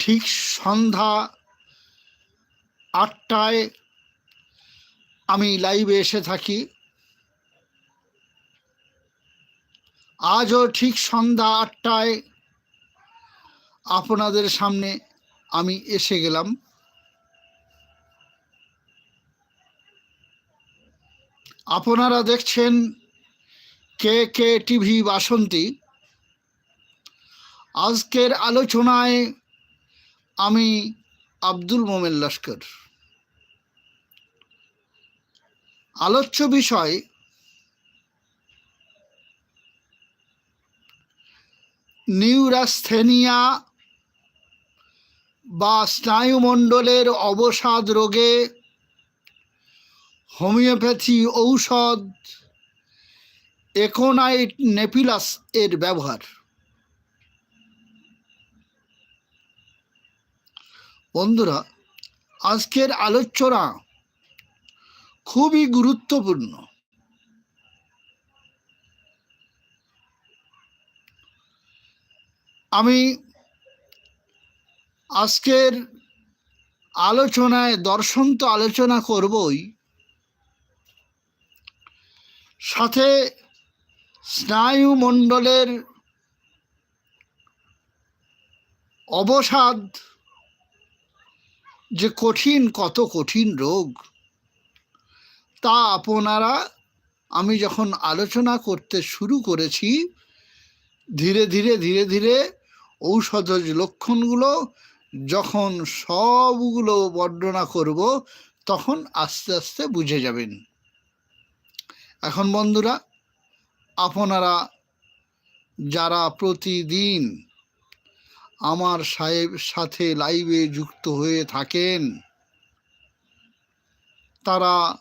ঠিক সন্ধ্যা আটটায় আমি লাইভে এসে থাকি। আজও ঠিক সন্ধ্যা আটটায় আপনাদের সামনে আমি এসে গেলাম। আপনারা দেখছেন কে কে টিভি বাসন্তী। আজকের আলোচনায় আমি আব্দুল মোমেন লস্কর। আলোচ্য বিষয়, নিউরাস্থেনিয়া বা স্নায়ুমণ্ডলের অবসাদ রোগে হোমিওপ্যাথি ঔষধ একোনাইট নেপিলাস এর ব্যবহার। বন্ধুরা, আজকের আলোচনা খুবই গুরুত্বপূর্ণ। আমি আজকের আলোচনায় দর্শন তো আলোচনা করবই। সাথে স্নায়ুমণ্ডলের অবসাদ যে কঠিন, কত কঠিন রোগ। তা আপনারা, আমি যখন আলোচনা করতে শুরু করেছি, ধীরে ধীরে ধীরে ধীরে ঔষধজ লক্ষণগুলো যখন সবগুলো বর্ণনা করব, তখন আস্তে আস্তে বুঝে যাবেন। এখন বন্ধুরা, আপনারা যারা প্রতিদিন আমার সাহেব সাথে লাইভে যুক্ত হয়ে থাকেন। তারা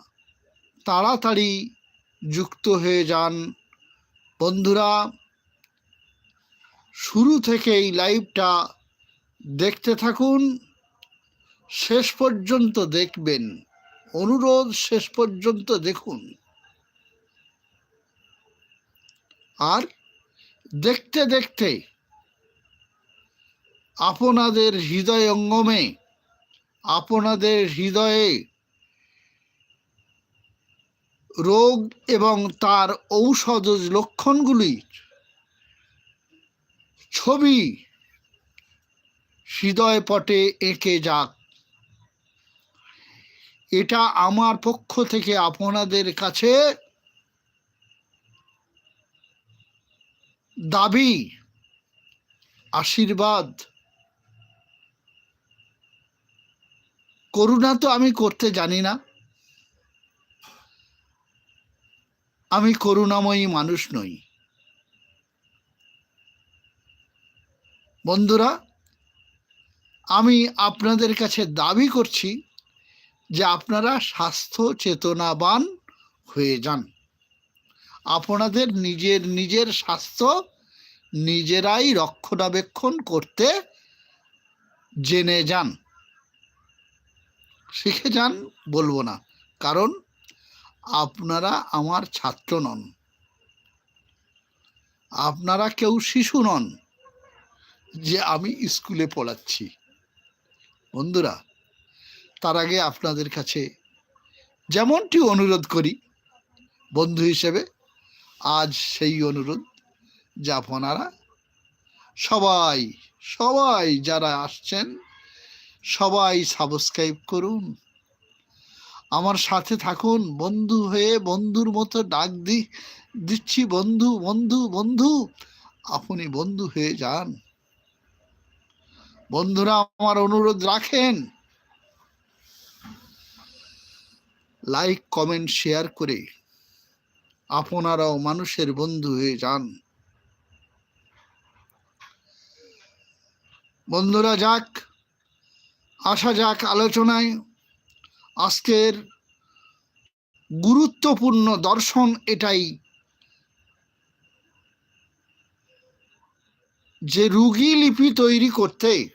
তাড়াতাড়ি যুক্ত হয়ে যান। বন্ধুরা, শুরু থেকেই লাইভটা দেখতে থাকুন, শেষ পর্যন্ত দেখবেন। অনুরোধ, শেষ পর্যন্ত দেখুন। আর দেখতে দেখতে আপনাদের হৃদয় অঙ্গমে, আপনাদের হৃদয়ে রোগ এবং তার ঔষধ লক্ষণগুলির ছবি হৃদয় পটে এঁকে যাক। এটা আমার পক্ষ থেকে আপনাদের কাছে দাবি, আশীর্বাদ করুণা তো আমি করতে জানি না। আমি করুণাময়ী মানুষ নই। বন্ধুরা, আমি আপনাদের কাছে দাবি করছি যে আপনারা স্বাস্থ্য চেতনাবান হয়ে যান। আপনাদের নিজের নিজের স্বাস্থ্য নিজেরাই রক্ষণাবেক্ষণ করতে জেনে যান। শিখে যান, বলব না। কারণ আপনারা আমার ছাত্র নন। আপনারা কেউ শিশু নন যে আমি স্কুলে পড়াচ্ছি। বন্ধুরা, তার আগে আপনাদের কাছে যেমনটি অনুরোধ করি, বন্ধু হিসেবে, আজ সেই অনুরোধ যে আপনারা সবাই সবাই যারা আসছেন সবাই সাবস্ক্রাইব করুন। আমার সাথে থাকুন, বন্ধু হয়ে বন্ধুর মতো ডাক দি, দিচ্ছি বন্ধু বন্ধু বন্ধু, আপনি বন্ধু হয়ে যান। বন্ধুরা, আমার অনুরোধ রাখেন। লাইক কমেন্ট শেয়ার করে আপনারাও মানুষের বন্ধু হয়ে যান। বন্ধুরা, যাক। আসা যাক আলোচনায়। আজকের গুরুত্বপূর্ণ দর্শন এটাই। যে রুগী লিপি তৈরি করতে।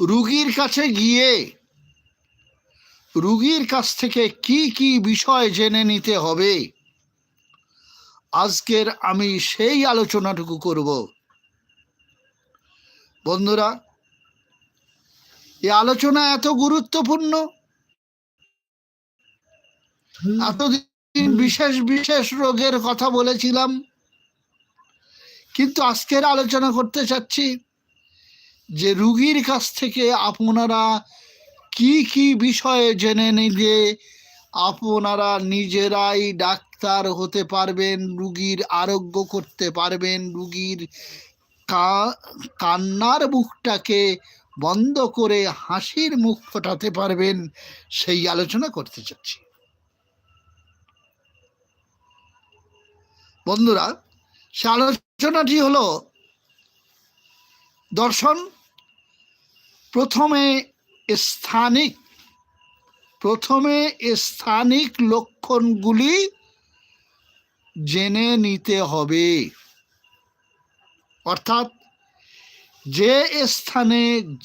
রুগীর কাছে গিয়ে রুগীর কাছ থেকে কি কি বিষয় জেনে নিতে হবে? আজকের আমি সেই আলোচনাটুকু করব। বন্ধুরা এই আলোচনা এত গুরুত্বপূর্ণ? এতদিন বিশেষ বিশেষ রোগের কথা বলেছিলাম কিন্তু আজকের আলোচনা করতে চাচ্ছি যে রুগীর কাছ থেকে আপনারা কি কি বিষয়ে জেনে নিলে আপনারা নিজেরাই ডাক্তার হতে পারবেন রুগীর আরোগ্য করতে পারবেন রুগীর কান্নার মুখটাকে বন্ধ করে হাসির মুখ ফোটাতে পারবেন সেই আলোচনা করতে চাচ্ছি। বন্ধুরা, সে আলোচনাটি হলো দর্শন, প্রথমে স্থানিক প্রথমে স্থানিক লক্ষণগুলি জেনে নিতে হবে। অর্থাৎ যে স্থানে,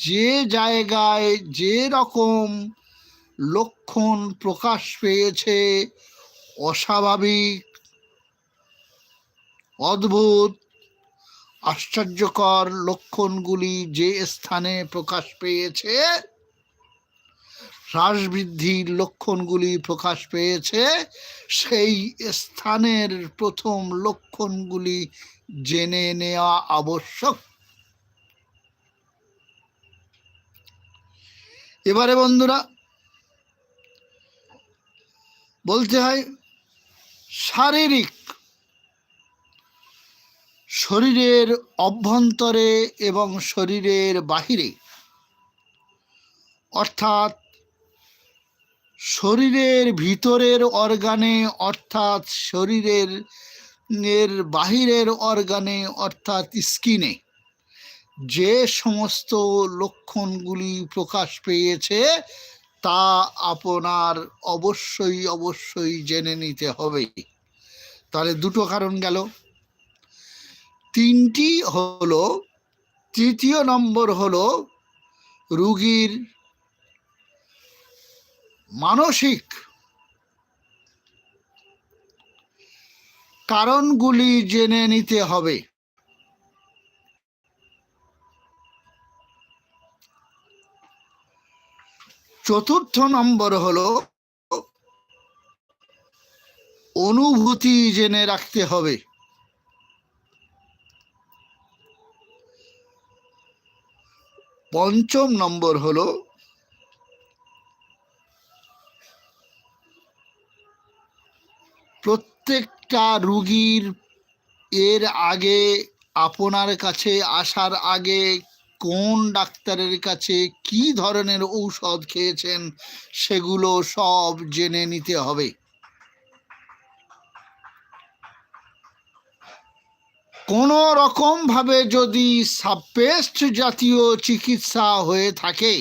যে জায়গায়, যে রকম লক্ষণ প্রকাশ পেয়েছে, অস্বাভাবিক, অদ্ভুত, আশ্চর্যকর লক্ষণগুলি যে স্থানে প্রকাশ পেয়েছে হ্রাস বৃদ্ধির লক্ষণগুলি প্রকাশ পেয়েছে, সেই স্থানের প্রথম লক্ষণগুলি জেনে নেওয়া আবশ্যক। এবারে বন্ধুরা, বলতে হয় শারীরিক শরীরের অভ্যন্তরে এবং শরীরের বাহিরে, অর্থাৎ শরীরের ভিতরের অর্গানে অর্থাৎ শরীরের এর বাহিরের অর্গানে অর্থাৎ স্কিনে, যে সমস্ত লক্ষণগুলি প্রকাশ পেয়েছে, তা আপনার অবশ্যই অবশ্যই জেনে নিতে হবে। তাহলে দুটো কারণ গেল। তিনটি হলো, তৃতীয় নম্বর হলো, রুগীর মানসিক কারণগুলি জেনে নিতে হবে। চতুর্থ নম্বর হলো অনুভূতি জেনে রাখতে হবে। পঞ্চম নম্বর হলো প্রত্যেকটা রুগীর এর আগে আপনার কাছে আসার আগে কোন ডাক্তারের কাছে কি ধরনের ঔষধ খেয়েছেন সেগুলো সব জেনে নিতে হবে। কোনো রকম ভাবে যদি সাবপেস্ট জাতীয় চিকিৎসা হয়ে থাকে,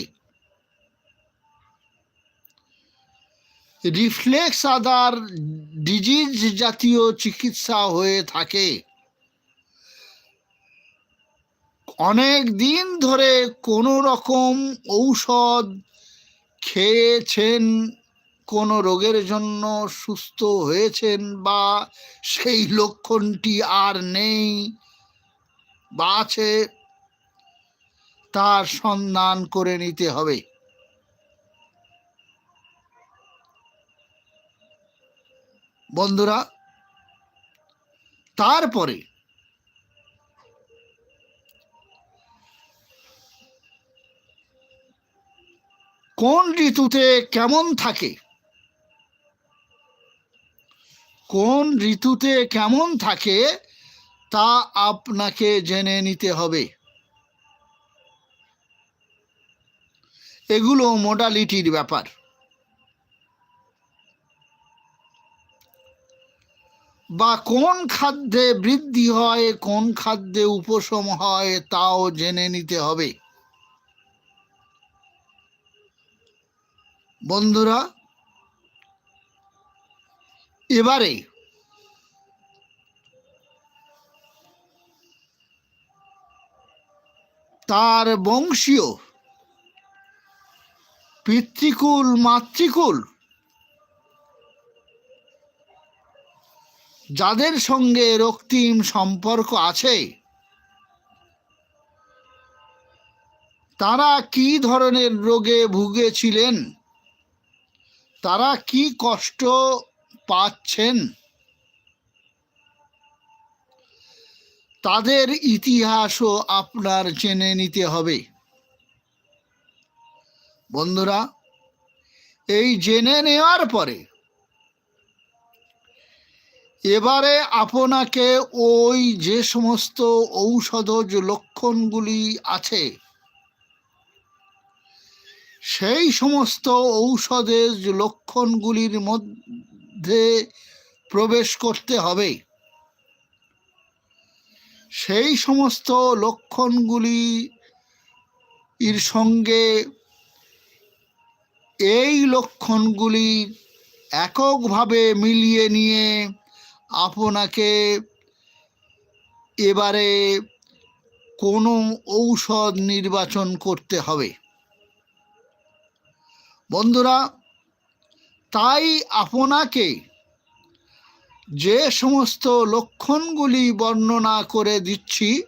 রিফ্লেক্স আদার ডিজিজ জাতীয় চিকিৎসা হয়ে থাকে। অনেক দিন ধরে কোনো রকম ঔষধ খেয়েছেন, কোনো রোগের জন্য সুস্থ হয়েছেন বা সেই লক্ষণটি আর নেই বা আছে, তার সন্ধান করে নিতে হবে। বন্ধুরা, তারপরে কোন ঋতুতে কেমন থাকে? কোন ঋতুতে কেমন থাকে তা আপনাকে জেনে নিতে হবে। এগুলো মোডালিটির ব্যাপার। বা কোন খাদ্যে বৃদ্ধি হয়, কোন খাদ্যে উপশম হয়, তাও জেনে নিতে হবে। বন্ধুরা, এবারে তার বংশীয় পিতৃকুল, মাতৃকুল যাদের সঙ্গে রক্তিম সম্পর্ক আছে, তারা কি ধরনের রোগে ভুগেছিলেন? তারা কি কষ্ট পাচ্ছেন? তাদের ইতিহাসও আপনার জেনে নিতে হবে। বন্ধুরা, এই জেনে নেওয়ার পরে এবারে আপনাকে ওই যে সমস্ত ঔষধজ লক্ষণগুলি আছে, সেই সমস্ত ঔষধের লক্ষণগুলির মধ্যে প্রবেশ করতে হবে। সেই সমস্ত লক্ষণগুলি এর সঙ্গে এই লক্ষণগুলি এককভাবে মিলিয়ে নিয়ে আপনাকে এবারে কোনো ঔষধ নির্বাচন করতে হবে। বন্ধুরা, তাই আপনাকে যে সমস্ত লক্ষণগুলি বর্ণনা করে দিচ্ছি,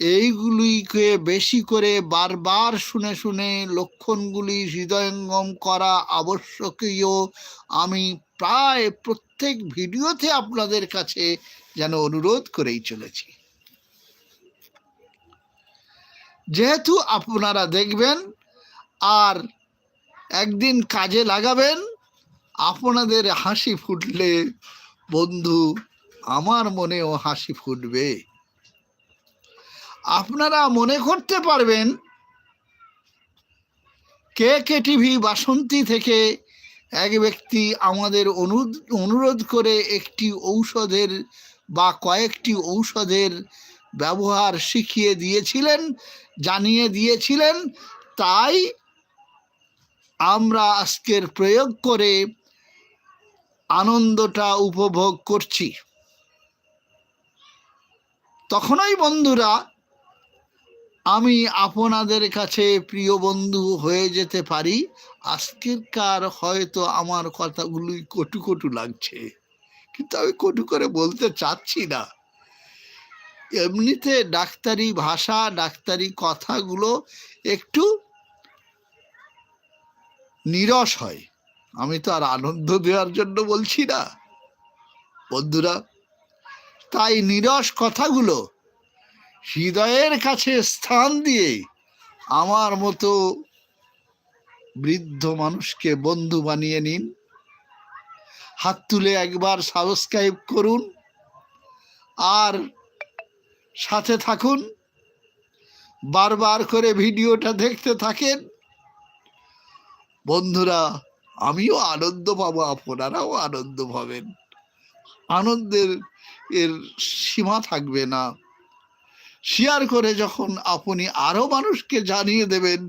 এইগুলিকে বেশি করে বারবার শুনে শুনে লক্ষণগুলি হৃদয়ঙ্গম করা আবশ্যকীয়। আমি প্রায় প্রত্যেক ভিডিওতে আপনাদের কাছে যেন অনুরোধ করেই চলেছি। যেহেতু আপনারা দেখবেন আর একদিন কাজে লাগাবেন, আপনাদের হাসি ফুটলে বন্ধু, আমার মনেও হাসি ফুটবে। আপনারা মনে করতে পারবেন, কে কে টিভি বাসন্তী থেকে এক ব্যক্তি আমাদের অনু- অনুরোধ করে একটি ঔষধের বা কয়েকটি ঔষধের ব্যবহার শিখিয়ে দিয়েছিলেন, জানিয়ে দিয়েছিলেন। তাই আমরা আজকের প্রয়োগ করে আনন্দটা উপভোগ করছি। তখনই বন্ধুরা, আমি আপনাদের কাছে প্রিয় বন্ধু হয়ে যেতে পারি। আজকেরকার হয়তো আমার কথাগুলি কটু কটু লাগছে। কিন্তু আমি কটু করে বলতে চাচ্ছি না। এমনিতে ডাক্তারি ভাষা, ডাক্তারি কথাগুলো একটু নিরস হয়। আমি তো আর আনন্দ দেওয়ার জন্য বলছি না। বন্ধুরা, তাই নিরস কথাগুলো হৃদয়ের কাছে স্থান দিয়ে আমার মতো বৃদ্ধ মানুষকে বন্ধু বানিয়ে নিন। হাত তুলে একবার সাবস্ক্রাইব করুন। আর সাথে থাকুন। বারবার করে ভিডিওটা দেখতে থাকেন। বন্ধুরা, আমিও আনন্দ পাবো, আপনারাও আনন্দ পাবেন। আনন্দের এর সীমা থাকবে না। শেয়ার করে যখন আপনি আরও মানুষকে জানিয়ে দেবেন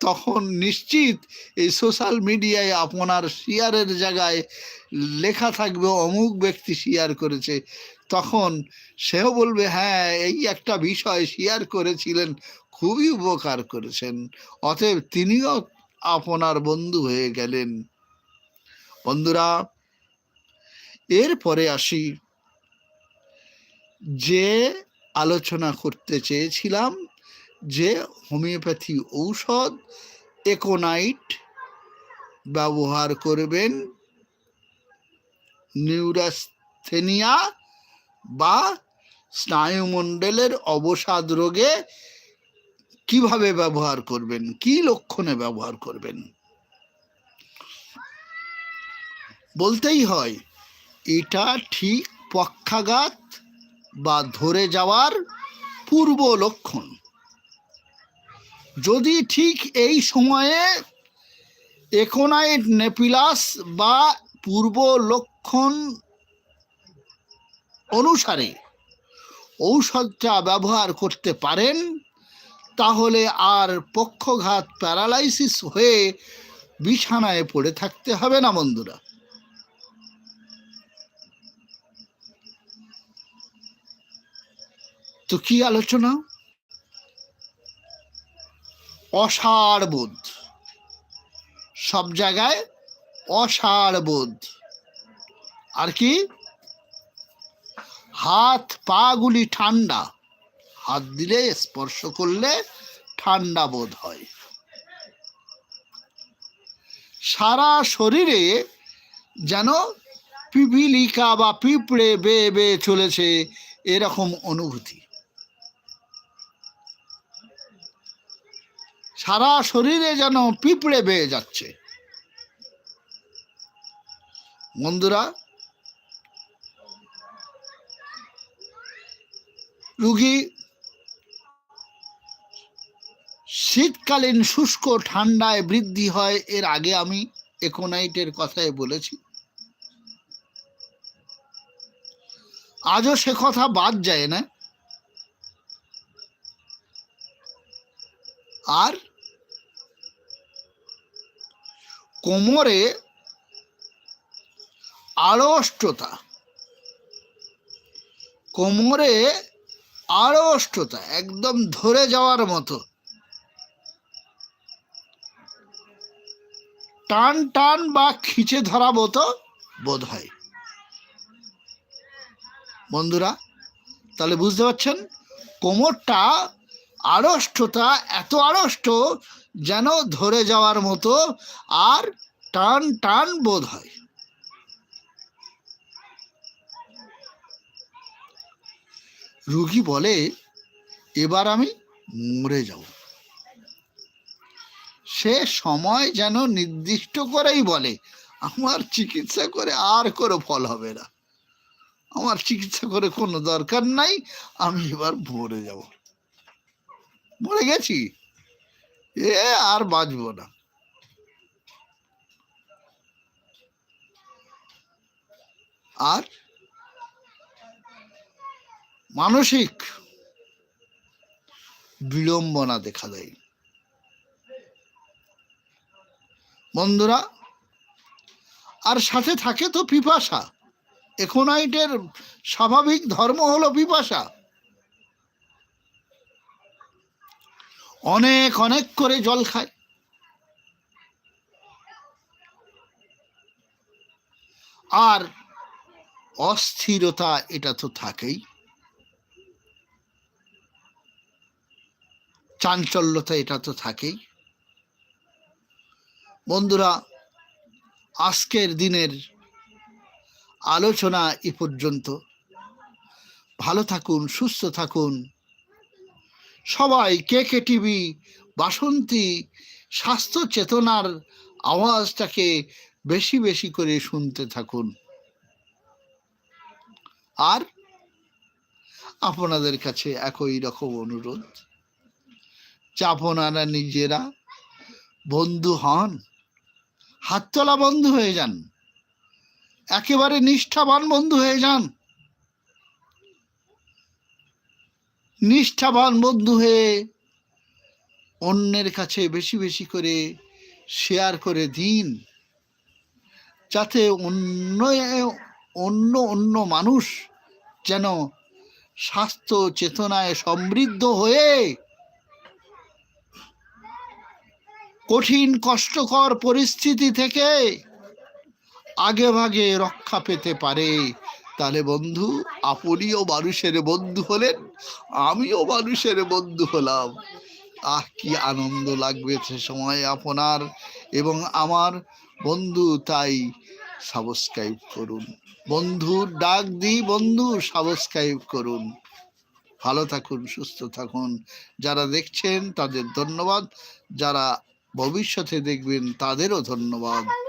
তখন নিশ্চিত এই সোশ্যাল মিডিয়ায় আপনার শেয়ারের জায়গায় লেখা থাকবে, অমুক ব্যক্তি শেয়ার করেছে। তখন সেও বলবে হ্যাঁ এই একটা বিষয় শেয়ার করেছিলেন, খুবই উপকার করেছেন। অতএব তিনিও আপনার বন্ধু হয়ে গেলেন। বন্ধুরা, এরপরে আসি। যে আলোচনা করতে চেয়েছিলাম যে হোমিওপ্যাথি ঔষধ একোনাইট ব্যবহার করবেন নিউরাস্থেনিয়া বা স্নায়ুমণ্ডলের অবসাদ রোগে কীভাবে ব্যবহার করবেন? কি লক্ষণে ব্যবহার করবেন? বলতেই হয়, এটা ঠিক পক্ষাঘাত বা ধরে যাওয়ার পূর্ব লক্ষণ। যদি ঠিক এই সময়ে একোনাইট নেপিলাস বা পূর্ব লক্ষণ অনুসারে ঔষধটা ব্যবহার করতে পারেন, তাহলে আর পক্ষঘাত প্যারালাইসিস হয়ে বিছানায় পড়ে থাকতে হবে না বন্ধুরা। তো কি আলোচনা? অসাড় বোধ। সব জায়গায় অসাড় বোধ। আর কি? হাত পা গুলি ঠান্ডা। হাত দিলে স্পর্শ করলে ঠান্ডা বোধ হয়। সারা শরীরে যেন পিপিলিকা বা পিঁপড়ে বেয়ে বেয়ে চলেছে এরকম অনুভূতি। সারা শরীরে যেন পিঁপড়ে বেয়ে যাচ্ছে। বন্ধুরা, রুগী শীতকালীন শুষ্ক ঠান্ডায় বৃদ্ধি হয়, এর আগে আমি একোনাইটের কথায় বলেছি। আজও সে কথা বাদ যায় না। আর কোমরে আড়ষ্টতা। কোমরে আড়ষ্টতা, একদম ধরে যাওয়ার মতো। টান টান বা খিচে ধরা মতো বোধ হয়। বন্ধুরা, তাহলে বুঝতে পারছেন? কোমরটা আড়ষ্টতা, এত আড়ষ্ট যেন ধরে যাওয়ার মতো আর টান টান বোধ হয়। রুগী বলে, এবার আমি মরে যাব। সে সময় যেন নির্দিষ্ট করেই বলে, আমার চিকিৎসা করে আর কোনো ফল হবে না। আমার চিকিৎসা করে কোনো দরকার নাই, আমি এবার মরে যাব। মরে গেছি? এ আর বাঁচব না। আর মানসিক বিড়ম্বনা দেখা দেয়। বন্ধুরা, আর সাথে থাকে তো পিপাসা। একোনাইটের স্বাভাবিক ধর্ম হলো পিপাসা। অনেক অনেক করে জল খায়। আর অস্থিরতা এটা তো থাকেই। চাঞ্চল্যতা এটা তো থাকেই। বন্ধুরা, আজকের দিনের আলোচনা এ পর্যন্ত। ভালো থাকুন, সুস্থ থাকুন। সবাই কে কে টিভি, বাসন্তী, স্বাস্থ্য চেতনার আওয়াজটাকে বেশি বেশি করে শুনতে থাকুন। আর আপনাদের কাছে একই রকম অনুরোধ যে আপনারা নিজেরা বন্ধু হন, হাততলা বন্ধু হয়ে যান, একেবারে নিষ্ঠাবান বন্ধু হয়ে যান নিষ্ঠাবান বন্ধু হয়ে অন্যের কাছে বেশি বেশি করে শেয়ার করে দিন। যাতে অন্য অন্য অন্য মানুষ যেন স্বাস্থ্য চেতনায় সমৃদ্ধ হয়ে কঠিন, কষ্টকর পরিস্থিতি থেকে আগে ভাগে রক্ষা পেতে পারে। তাহলে বন্ধু, আপনিও মানুষের বন্ধু হলেন, আমিও মানুষের বন্ধু হলাম। আহ, কি আনন্দ লাগবে সে সময় আপনার এবং আমার। বন্ধু, তাই সাবস্ক্রাইব করুন। বন্ধুর ডাক দিই, বন্ধু, সাবস্ক্রাইব করুন। ভালো থাকুন, সুস্থ থাকুন। যারা দেখছেন, তাদের ধন্যবাদ। যারা ভবিষ্যতে দেখবেন, তাদেরও ধন্যবাদ।